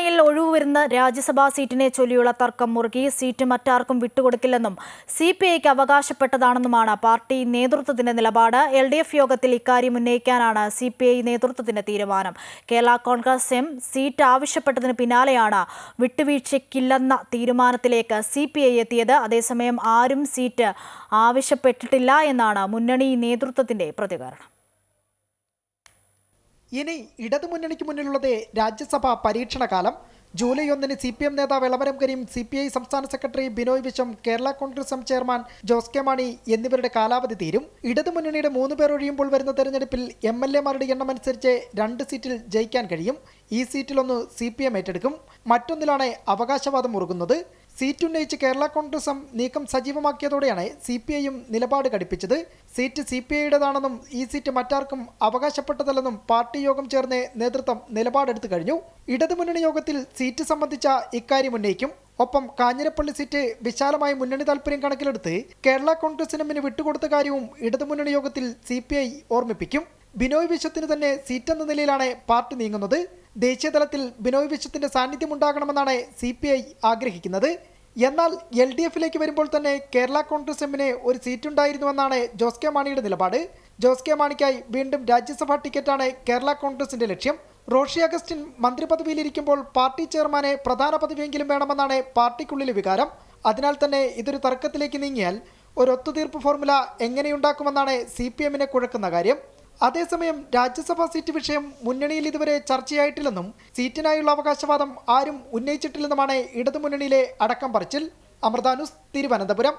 മുന്നണിയിൽ ഒഴിവ് വരുന്ന രാജ്യസഭാ സീറ്റിനെ ചൊല്ലിയുള്ള തർക്കം മുറുകി. സീറ്റ് മറ്റാർക്കും വിട്ടുകൊടുക്കില്ലെന്നും സി പി ഐക്ക് അവകാശപ്പെട്ടതാണെന്നുമാണ് പാർട്ടി നേതൃത്വത്തിന്റെ നിലപാട്. എൽ ഡി എഫ് യോഗത്തിൽ ഇക്കാര്യം ഉന്നയിക്കാനാണ് സി പി ഐ നേതൃത്വത്തിന്റെ തീരുമാനം. കേരള കോൺഗ്രസ് എം സീറ്റ് ആവശ്യപ്പെട്ടതിന് പിന്നാലെയാണ് വിട്ടുവീഴ്ചയ്ക്കില്ലെന്ന തീരുമാനത്തിലേക്ക് സി പി ഐ എത്തിയത്. അതേസമയം ആരും സീറ്റ് ആവശ്യപ്പെട്ടിട്ടില്ല എന്നാണ് മുന്നണി നേതൃത്വത്തിന്റെ പ്രതികരണം. ഇനി ഇടതുമുന്നണിക്ക് മുന്നിലുള്ളത് രാജ്യസഭാ പരീക്ഷണകാലം. ജൂലൈ ഒന്നിന് സി പി എം നേതാവ് Elamaram Kareem C P I സംസ്ഥാന secretary Binoy Viswam Kerala Congress M chairman Jose K Mani എന്നിവരുടെ കാലാവധി തീരും. ഇടതുമുന്നണിയുടെ മൂന്ന് പേർ ഒഴിയുമ്പോൾ വരുന്ന തെരഞ്ഞെടുപ്പിൽ എം എൽ എമാരുടെ എണ്ണം അനുസരിച്ച് രണ്ട് സീറ്റിൽ ജയിക്കാൻ കഴിയും. ഈ സീറ്റിലൊന്ന് സി പി എം ഏറ്റെടുക്കും. മറ്റൊന്നിലാണ് അവകാശവാദം മുറുകുന്നത് സീറ്റ് ഉന്നയിച്ച് കേരള കോൺഗ്രസ് നീക്കം സജീവമാക്കിയതോടെയാണ് സി പി ഐയും നിലപാട് ഘടിപ്പിച്ചത് സീറ്റ് സി പി ഐയുടേതാണെന്നും ഈ സീറ്റ് മറ്റാർക്കും അവകാശപ്പെട്ടതല്ലെന്നും പാർട്ടി യോഗം ചേർന്ന് നേതൃത്വം നിലപാടെടുത്തു കഴിഞ്ഞു. ഇടതുമുന്നണി യോഗത്തിൽ സീറ്റ് സംബന്ധിച്ച ഇക്കാര്യം ഉന്നയിക്കും. ഒപ്പം കാഞ്ഞിരപ്പള്ളി സീറ്റ് വിശാലമായ മുന്നണി താൽപര്യം കണക്കിലെടുത്ത് കേരള കോൺഗ്രസ് മുന്നിൽ വിട്ടുകൊടുത്ത കാര്യവും ഇടതുമുന്നണി യോഗത്തിൽ സി പി ഐ ഓർമ്മിപ്പിക്കും. ബിനോയ് വിശ്വത്തിന് തന്നെ സീറ്റ് എന്ന നിലയിലാണ് പാർട്ടി നീങ്ങുന്നത്. ദേശീയതലത്തിൽ ബിനോയ് വിശ്വത്തിന്റെ സാന്നിധ്യം ഉണ്ടാകണമെന്നാണ് സി ആഗ്രഹിക്കുന്നത്. എന്നാൽ എൽ ഡി എഫിലേക്ക് വരുമ്പോൾ തന്നെ കേരള കോൺഗ്രസ് എമ്മിന് ഒരു സീറ്റുണ്ടായിരുന്നുവെന്നാണ് ജോസ് കെ മാണിയുടെ നിലപാട്. ജോസ് കെ മാണിക്കായി വീണ്ടും രാജ്യസഭാ ടിക്കറ്റാണ് കേരള കോൺഗ്രസിന്റെ ലക്ഷ്യം. റോഷി അഗസ്റ്റിൻ മന്ത്രിപദവിയിലിരിക്കുമ്പോൾ പാർട്ടി ചെയർമാനെ പ്രധാന പദവിയെങ്കിലും വേണമെന്നാണ് പാർട്ടിക്കുള്ളിലെ വികാരം. അതിനാൽ തന്നെ ഇതൊരു തർക്കത്തിലേക്ക് നീങ്ങിയാൽ ഒരു ഒത്തുതീർപ്പ് ഫോർമുല എങ്ങനെയുണ്ടാക്കുമെന്നാണ് സി പി എമ്മിനെ കുഴക്കുന്ന കാര്യം. അതേസമയം രാജ്യസഭാ സീറ്റ് വിഷയം മുന്നണിയിൽ ഇതുവരെ ചർച്ചയായിട്ടില്ലെന്നും സീറ്റിനായുള്ള അവകാശവാദം ആരും ഉന്നയിച്ചിട്ടില്ലെന്നുമാണ് ഇടതുമുന്നണിയിലെ അടക്കം പറച്ചിൽ. അമൃതാനുസ് തിരുവനന്തപുരം.